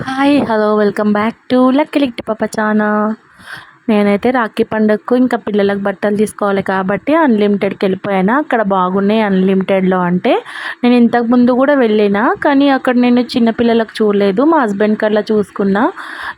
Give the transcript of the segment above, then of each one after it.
Hi hello welcome back to లక్కిలిక్టి పాప చానా నేనైతే రాఖీ పండుగకు ఇంకా పిల్లలకు బట్టలు తీసుకోవాలి కాబట్టి అన్లిమిటెడ్కి వెళ్ళిపోయాను? అక్కడ బాగున్నాయి అన్లిమిటెడ్లో అంటే. నేను ఇంతకు ముందు కూడా వెళ్ళిన కానీ అక్కడ నేను చిన్నపిల్లలకు చూడలేదు. మా హస్బెండ్ కల్లా చూసుకున్నా.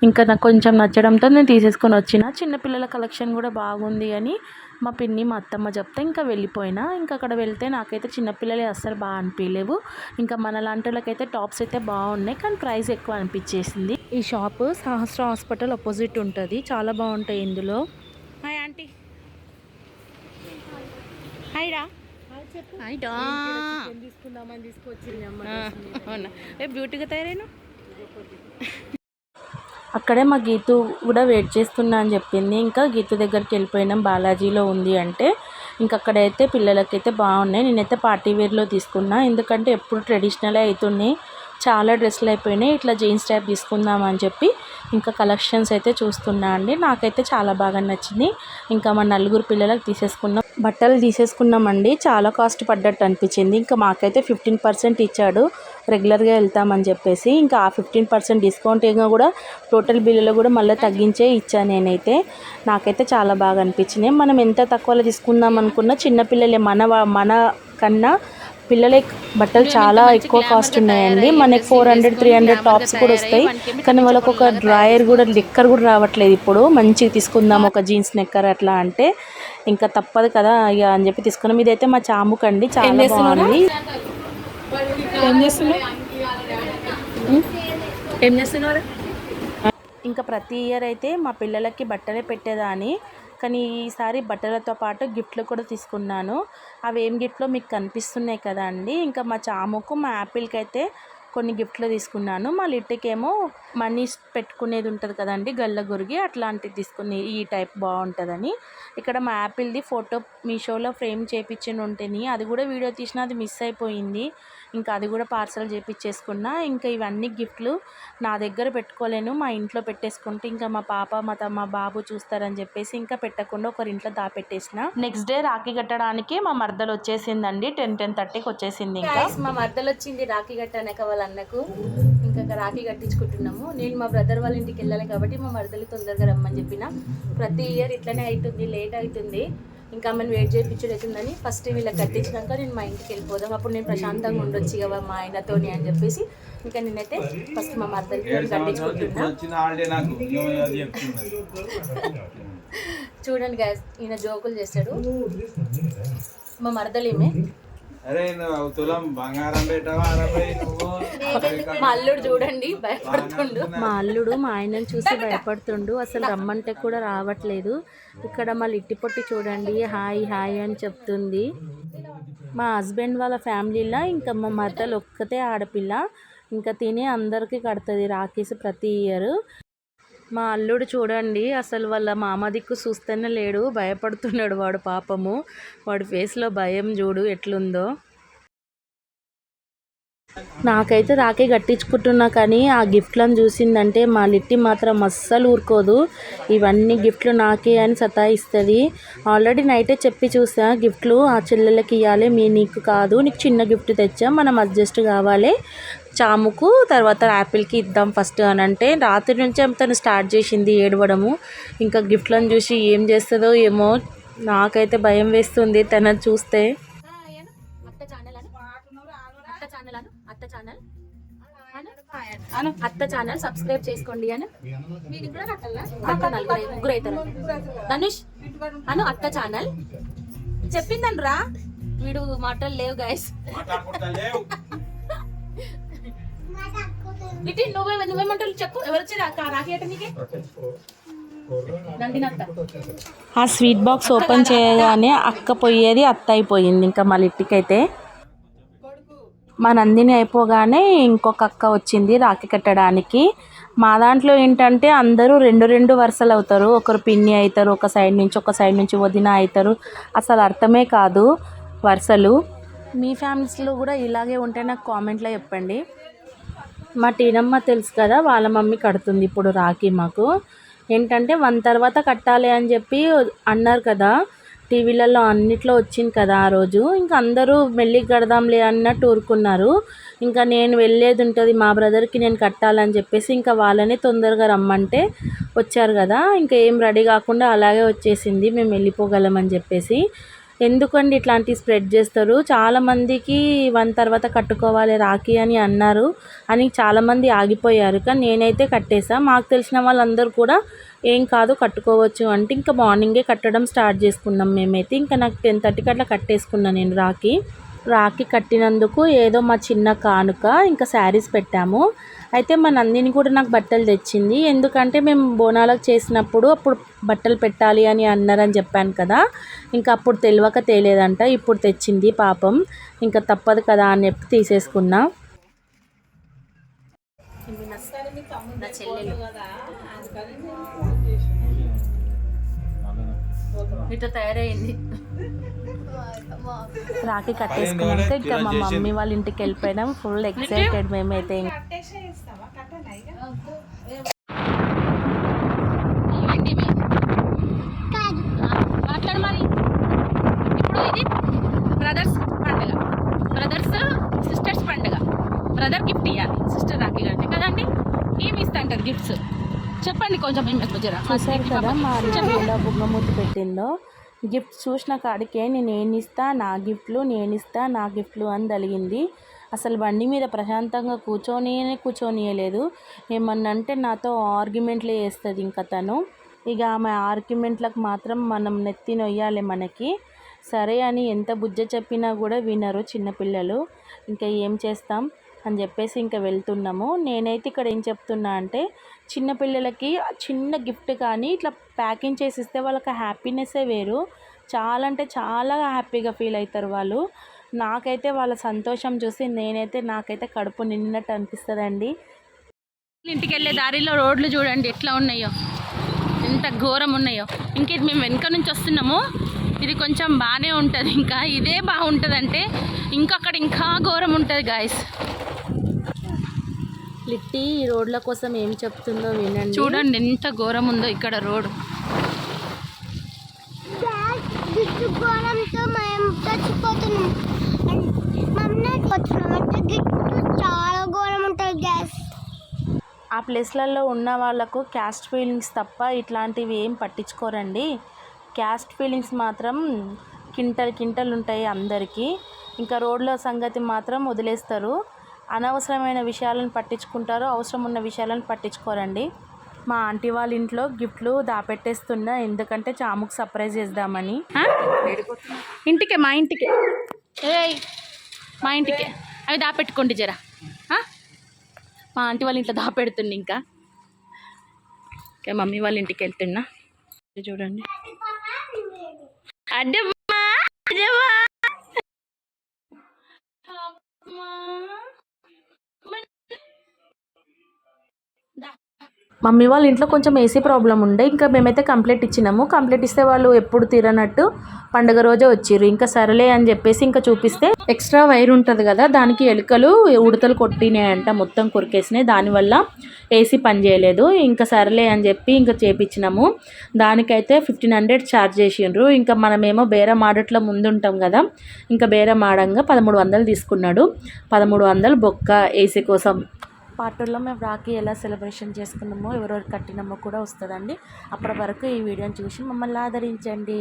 ఇంకా నాకు కొంచెం నచ్చడంతో నేను తీసేసుకొని వచ్చిన. చిన్నపిల్లల కలెక్షన్ కూడా బాగుంది అని మా పిన్ని మా అత్తమ్మ చెప్తే ఇంకా వెళ్ళిపోయినా. ఇంకా అక్కడ వెళ్తే నాకైతే చిన్నపిల్లలే అస్సలు బాగా అనిపించలేవు ఇంకా మన లాంటి వాళ్ళకైతే టాప్స్ అయితే బాగున్నాయి కానీ ప్రైస్ ఎక్కువ అనిపించేసింది. ఈ షాప్ సహస్ర హాస్పిటల్ అపోజిట్ ఉంటుంది. చాలా బాగుంటాయి ఇందులో. Hi aunty. హాయ్ రా. తీసుకుందామని తీసుకొచ్చింది అవునా? బ్యూటీగా తయారైన అక్కడే మా గీతు కూడా వెయిట్ చేస్తున్నా అని చెప్పింది. ఇంకా గీతు దగ్గరికి వెళ్ళిపోయినాం. బాలాజీలో ఉంది అంటే ఇంకా అక్కడైతే పిల్లలకైతే బాగున్నాయి. నేనైతే పార్టీ వేర్లో తీసుకున్నా. ఎందుకంటే ఎప్పుడు ట్రెడిషనల్ అవుతున్నాయి. చాలా డ్రెస్సులు అయిపోయినాయి. ఇట్లా జీన్స్ టైప్ తీసుకుందాం అని చెప్పి ఇంకా కలెక్షన్స్ అయితే చూస్తున్నా అండి. నాకైతే చాలా బాగా నచ్చింది. ఇంకా మా నలుగురు పిల్లలకు తీసేసుకున్నాం. బట్టలు తీసేసుకున్నామండి. చాలా కాస్ట్ పడ్డట్టు అనిపించింది. ఇంకా మాకైతే ఫిఫ్టీన్ పర్సెంట్ ఇచ్చాడు. రెగ్యులర్గా వెళ్తామని చెప్పేసి ఇంకా ఆ ఫిఫ్టీన్ పర్సెంట్ డిస్కౌంట్ ఏమో కూడా టోటల్ బిల్లులో కూడా మళ్ళీ తగ్గించే ఇచ్చాను నేనైతే. నాకైతే చాలా బాగా అనిపించినాయి మనం ఎంత తక్కువలో తీసుకుందాం అనుకున్నా చిన్నపిల్లలే మన మన కన్నా పిల్లలే బట్టలు చాలా ఎక్కువ కాస్ట్ ఉన్నాయండి. మనకి four hundred three hundred tops కూడా వస్తాయి. కానీ వాళ్ళకి ఒక డ్రాయర్ కూడా నిక్కర్ కూడా రావట్లేదు ఇప్పుడు. మంచిగా తీసుకుందాం ఒక జీన్స్ నెక్కర్ అట్లా అంటే. ఇంకా తప్పదు కదా ఇక అని చెప్పి తీసుకున్నాం. ఇదైతే మా చాముకండి. చాలా బాగుంది. ఏం చేస్తున్నారు? ఇంకా ప్రతి ఇయర్ అయితే మా పిల్లలకి బట్టలే పెట్టేదాన్ని కానీ ఈసారి బట్టలతో పాటు గిఫ్ట్లు కూడా తీసుకున్నాను. అవి ఏం గిఫ్ట్లో మీకు కనిపిస్తున్నాయి కదా అండి? ఇంకా మా చాముకు మా యాపిల్కి అయితే కొన్ని గిఫ్ట్లు తీసుకున్నాను. మా లిట్టికేమో మనీ పెట్టుకునేది ఉంటుంది కదండి గల్ల గురిగి అట్లాంటిది తీసుకుని ఈ టైప్ బాగుంటుందని. ఇక్కడ మా యాపిల్ది ఫోటో మీషోలో ఫ్రేమ్ చేయించిన ఉంటేని అది కూడా వీడియో తీసిన అది మిస్ అయిపోయింది. ఇంకా అది కూడా పార్సల్ చేపించేసుకున్నా ఇంకా ఇవన్నీ గిఫ్ట్లు నా దగ్గర పెట్టుకోలేను. మా ఇంట్లో పెట్టేసుకుంటే ఇంకా మా పాప మా మా బాబు చూస్తారని చెప్పేసి ఇంకా పెట్టకుండా ఒకరి ఇంట్లో దాపెట్టేసిన. నెక్స్ట్ డే రాఖీ కట్టడానికి మా మర్దలు వచ్చేసిందండి. టెన్ టెన్ థర్టీకి వచ్చేసింది ఇంకా. మా మర్దలు వచ్చింది రాఖీ కట్టడానికి వాళ్ళ అన్నకు. ఇంకా రాఖీ కట్టించుకుంటున్నాము. నేను మా బ్రదర్ వాళ్ళ ఇంటికి వెళ్ళాలి కాబట్టి మా మరదలు తొందరగా రమ్మని చెప్పిన. ప్రతి ఇయర్ ఇట్లనే అవుతుంది లేట్ అవుతుంది ఇంకా ఆమెను వెయిట్ చేయించుడు అవుతుందని ఫస్ట్ వీళ్ళకి కట్టించినాక నేను మా ఇంటికి వెళ్ళిపోదాం. అప్పుడు నేను ప్రశాంతంగా ఉండొచ్చు కదా మా ఆయనతోని అని చెప్పేసి ఇంకా నేనైతే ఫస్ట్ మా మరదలకి కట్టించుకుంటున్నా. చూడండి గ్యాస్ ఈయన జోకులు చేస్తాడు. మా మరదలేమే అరే నువ్వు తులం బంగారం పెట్టవా? నువ్వు. అల్లుడు చూడండి భయపడుతుండు. మా అల్లుడు మా ఆయనను చూసి భయపడుతుండు అసలు రమ్మంటే కూడా రావట్లేదు. ఇక్కడ మా లిట్టి పొట్టి చూడండి హాయ్ హాయ్ అని చెప్తుంది. మా హస్బెండ్ వాళ్ళ ఫ్యామిలీలో ఇంకా మా మద్దలు ఒక్కతే ఆడపిల్ల. ఇంకా తిని అందరికీ కడుతుంది రాఖీస్ ప్రతి ఇయర్. మా అల్లుడు చూడండి అసలు వాళ్ళ మామ దిక్కు చూస్తేనే లేడు భయపడుతున్నాడు వాడు పాపము. వాడి ఫేస్లో భయం చూడు ఎట్లుందో. నాకైతే రాఖీ కట్టించుకుంటున్నా కానీ ఆ గిఫ్ట్లను చూసిందంటే మా లిట్టి మాత్రం అస్సలు ఊరుకోదు. ఇవన్నీ గిఫ్ట్లు నాకే అని సతాయిస్తుంది. ఆల్రెడీ నైటే చెప్పి చూసా గిఫ్ట్లు ఆ చెల్లెలకి ఇవ్వాలి మీ నీకు కాదు నీకు చిన్న గిఫ్ట్ తెచ్చా మనం అడ్జస్ట్ కావాలి. చాముకు తర్వాత యాపిల్కి ఇద్దాం ఫస్ట్ అని అంటే రాత్రి నుంచి తను స్టార్ట్ చేసింది ఏడవడము. ఇంకా గిఫ్ట్లను చూసి ఏం చేస్తుందో ఏమో నాకైతే భయం వేస్తుంది తనని చూస్తే. అత్త ఛానల్ అను అత్త ఛానల్ అను అత్త ఛానల్ అను అత్త ఛానల్ సబ్స్క్రైబ్ చేసుకోండి అని. అత్త నలుగురు ముగ్గురు అవుతారు ధనుష్ అను అత్త ఛానల్. చెప్పిందని రా వీడు మాటలు లేవు గైస్ ఇటు నువ్వే నువ్వేమంటారు చెప్పు. ఎవరు వచ్చి రాఖీ నీకే నందినత్త ఆ స్వీట్ బాక్స్ ఓపెన్ చేయగానే అక్క పోయేది అత్త అయిపోయింది. ఇంకా మా లిట్టికైతే మా నందిని అయిపోగానే ఇంకొక అక్క వచ్చింది రాఖీ కట్టడానికి. మా దాంట్లో ఏంటంటే అందరూ రెండు రెండు వరుసలు అవుతారు. ఒకరు పిన్ని అవుతారు ఒక సైడ్ నుంచి ఒక సైడ్ నుంచి వదిన అవుతారు. అసలు అర్థమే కాదు వరుసలు. మీ ఫ్యామిలీస్లో కూడా ఇలాగే ఉంటే నాకు కామెంట్లో చెప్పండి. మా టీనమ్మ తెలుసు కదా వాళ్ళ మమ్మీ కడుతుంది ఇప్పుడు రాఖీ మాకు. ఏంటంటే వన్ తర్వాత కట్టాలి అని చెప్పి అన్నారు కదా. టీవీలలో అన్నిట్లో వచ్చింది కదా ఆ రోజు. ఇంకా అందరూ మెల్లికి కడదాంలే అన్నట్టు ఊరుకున్నారు. ఇంకా నేను వెళ్ళేది ఉంటుంది మా బ్రదర్కి నేను కట్టాలని చెప్పేసి ఇంకా వాళ్ళనే తొందరగా రమ్మంటే వచ్చారు కదా. ఇంకా ఏం రెడీ కాకుండా అలాగే వచ్చేసింది మేము వెళ్ళిపోగలమని చెప్పేసి. ఎందుకండి ఇట్లాంటివి స్ప్రెడ్ చేస్తారు? చాలామందికి వన్ తర్వాత కట్టుకోవాలి రాఖీ అని అన్నారు అని చాలామంది ఆగిపోయారు. కానీ నేనైతే కట్టేసా. మాకు తెలిసిన వాళ్ళందరూ కూడా ఏం కాదు కట్టుకోవచ్చు అంటే ఇంకా మార్నింగే కట్టడం స్టార్ట్ చేసుకున్నాం మేమైతే. ఇంకా నాకు టెన్ థర్టీకి అట్లా కట్టేసుకున్నాను నేను రాఖీ. రాఖీ కట్టినందుకు ఏదో మా చిన్న కానుక ఇంకా శారీస్ పెట్టాము. అయితే మా నందిని కూడా నాకు బట్టలు తెచ్చింది. ఎందుకంటే మేము బోనాలకు చేసినప్పుడు అప్పుడు బట్టలు పెట్టాలి అని అన్నారని చెప్పాను కదా. ఇంకా అప్పుడు తెలియక తేలేదంట ఇప్పుడు తెచ్చింది పాపం. ఇంకా తప్పదు కదా అని చెప్పి తీసేసుకున్నా. ఇట్లా తయారైంది. రాఖీ కట్టేసుకున్నాక ఇంకా మా మమ్మీ వాళ్ళ ఇంటికి వెళ్ళిపోయినాం. ఫుల్ ఎక్సైటెడ్ మేమైతే ఇంకా. మాట్లాడు మరి. ఇప్పుడు ఇది బ్రదర్స్ పండుగ. బ్రదర్స్ సిస్టర్స్ పండుగ. బ్రదర్ గిఫ్ట్ ఇవ్వాలి సిస్టర్ రాఖీ అంటే కదండి? ఏమి ఇస్తాంటారు గిఫ్ట్స్ చెప్పండి కొంచెం చూసారు కదా మా అన్న ఎలా బుగ్గమూతి పెట్టిందో. గిఫ్ట్ చూసిన కాడికే నేను ఏనిస్తా ఇస్తా నా గిఫ్ట్లు నేను ఇస్తా నా గిఫ్ట్లు అని తలిగింది. అసలు బండి మీద ప్రశాంతంగా కూర్చొని కూర్చొనియలేదు. ఏమన్నా అంటే నాతో ఆర్గ్యుమెంట్లే చేస్తుంది ఇంకా తను. ఇక ఆమె ఆర్గ్యుమెంట్లకు మాత్రం మనం నెత్తి నొయ్యాలి మనకి. సరే అని ఎంత బుజ్జ చెప్పినా కూడా వినరు చిన్నపిల్లలు. ఇంకా ఏం చేస్తాం? అని చెప్పేసి ఇంకా వెళ్తున్నాము. నేనైతే ఇక్కడ ఏం చెప్తున్నా అంటే చిన్నపిల్లలకి చిన్న గిఫ్ట్ కానీ ఇట్లా ప్యాకింగ్ చేసి ఇస్తే వాళ్ళకి హ్యాపీనెస్సే వేరు. చాలా అంటే చాలా హ్యాపీగా ఫీల్ అవుతారు వాళ్ళు. నాకైతే వాళ్ళ సంతోషం చూసి నేనైతే నాకైతే కడుపు నిండినట్టు అనిపిస్తుందండి. ఇంటికి వెళ్ళే దారిలో రోడ్లు చూడండి ఎట్లా ఉన్నాయో. ఎంత ఘోరం ఉన్నాయో. ఇంకేది మేము వెనక నుంచి వస్తున్నాము. ఇది కొంచెం బాగానే ఉంటుంది. ఇంకా ఇదే బాగుంటుందంటే ఇంకా అక్కడ ఇంకా ఘోరం ఉంటుంది గాయస్ లిట్టి ఈ రోడ్ల కోసం ఏం చెప్తుందో వినండి. చూడండి ఎంత ఘోరం ఉందో ఇక్కడ రోడ్ మేము చచ్చిపోతున్నాం. చాలా ఘోరం ఉంటుంది గ్యాస్ ఆ ప్లేస్లలో ఉన్న వాళ్ళకు క్యాస్ట్ ఫీలింగ్స్ తప్ప ఇట్లాంటివి ఏం పట్టించుకోరండి. క్యాస్ట్ ఫీలింగ్స్ మాత్రం కింటల్ కింటలు ఉంటాయి అందరికీ. ఇంకా రోడ్ల సంగతి మాత్రం వదిలేస్తారు. అనవసరమైన విషయాలను పట్టించుకుంటారు అవసరం ఉన్న విషయాలను పట్టించుకోరండి. మా ఆంటీ వాళ్ళ ఇంట్లో గిఫ్ట్లు దాపెట్టేస్తున్నా ఎందుకంటే చాముకు సర్ప్రైజ్ చేద్దామని. ఇంటికే మా ఇంటికే. ఏ మా ఇంటికే. అవి దాపెట్టుకోండి జరా. మా ఆంటీ వాళ్ళ ఇంట్లో దాపెడుతుంది ఇంకా. ఇంకా మమ్మీ వాళ్ళ ఇంటికి వెళ్తున్నా. చూడండి. అడ్డమ్మా అడ్డమ్మా మమ్మీ వాళ్ళ ఇంట్లో కొంచెం ఏసీ ప్రాబ్లం ఉండే ఇంకా మేమైతే కంప్లైంట్ ఇచ్చినాము. కంప్లైంట్ ఇస్తే వాళ్ళు ఎప్పుడు తీరనట్టు పండుగ రోజే వచ్చిర్రు. ఇంకా సరేలే అని చెప్పేసి ఇంకా చూపిస్తే ఎక్స్ట్రా వైర్ ఉంటుంది కదా దానికి ఎలుకలు ఉడతలు కొట్టినాయంట మొత్తం కొరికేసినాయి. దానివల్ల ఏసీ పని చేయలేదు. ఇంకా సరేలే అని చెప్పి ఇంకా చేపించినాము. దానికైతే ఫిఫ్టీన్ హండ్రెడ్ ఛార్జ్ చేసిండ్రు. ఇంకా మనమేమో బేరం ఆడట్లో ముందు ఉంటాం కదా ఇంకా బేరం ఆడంగా పదమూడు వందలు తీసుకున్నాడు. పదమూడు వందలు బొక్క ఏసీ కోసం పార్ట్ టూలో మేము రాఖీ ఎలా సెలబ్రేషన్ చేసుకున్నామో ఎవరెవరు కట్టినామో కూడా వస్తుందండి. అప్పటి వరకు ఈ వీడియోని చూసి మమ్మల్ని ఆదరించండి.